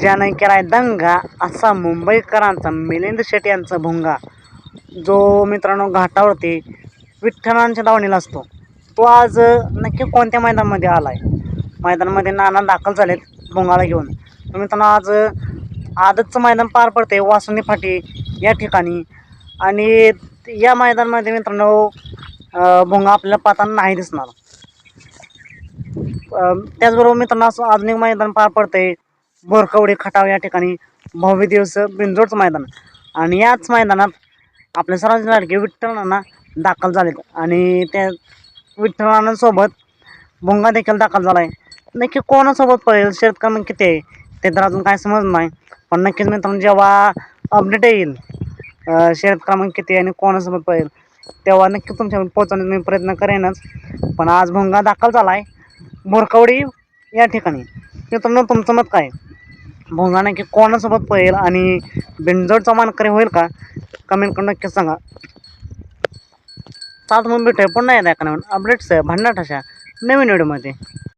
ज्यानं केलाय दंगा असा मुंबईकरांचा मिलिंद शेट्टी यांचा भुंगा. जो मित्रांनो घाटावरती विठ्ठलांच्या दावणीला असतो. तो आज नक्की कोणत्या मैदानामध्ये आला आहे मैदानामध्ये नाना दाखल झालेत भुंगाला घेऊन. मित्रांनो आज आदतचं मैदान पार पडते वासुनी फाटी या ठिकाणी. आणि या मैदानामध्ये मित्रांनो भुंगा आपल्याला पाहताना नाही दिसणार. त्याचबरोबर मित्रांनो असं अजून एक मैदान पार पडतंय. बोरकवडे खटाव या ठिकाणी भव्य दिवस बिंजोडचं मैदान. आणि याच मैदानात आपल्या सर्वांचे लाडके विठ्ठलांना दाखल झालेत. आणि त्या विठ्ठलांसोबत भुंगा देखील दाखल झाला आहे नक्की कोणासोबत पळेल शर्यत क्रमांक किती आहे ते तर अजून काय समज नाही. पण नक्कीच मित्रांनो जेव्हा अपडेट येईल अं, शर्यत क्रमांक किती आहे आणि कोणासोबत पळेल तेव्हा नक्की तुमच्या पोहोचवण्याचा मी प्रयत्न करेनच. पण आज भुंगा दाखल झाला आहे भोरकावडी या ठिकाणी. मित्रांनो तुमचं मत काय? भोंगा नक्की कोणासोबत पळेल आणि बिंजोडचा मानकरी होईल का? कमेंट करून नक्की सांगा. चालतं मग भेटूया पुन्हा एकदा एका नवीन अपडेट्स भांडणाट अशा नवीन व्हिडिओमध्ये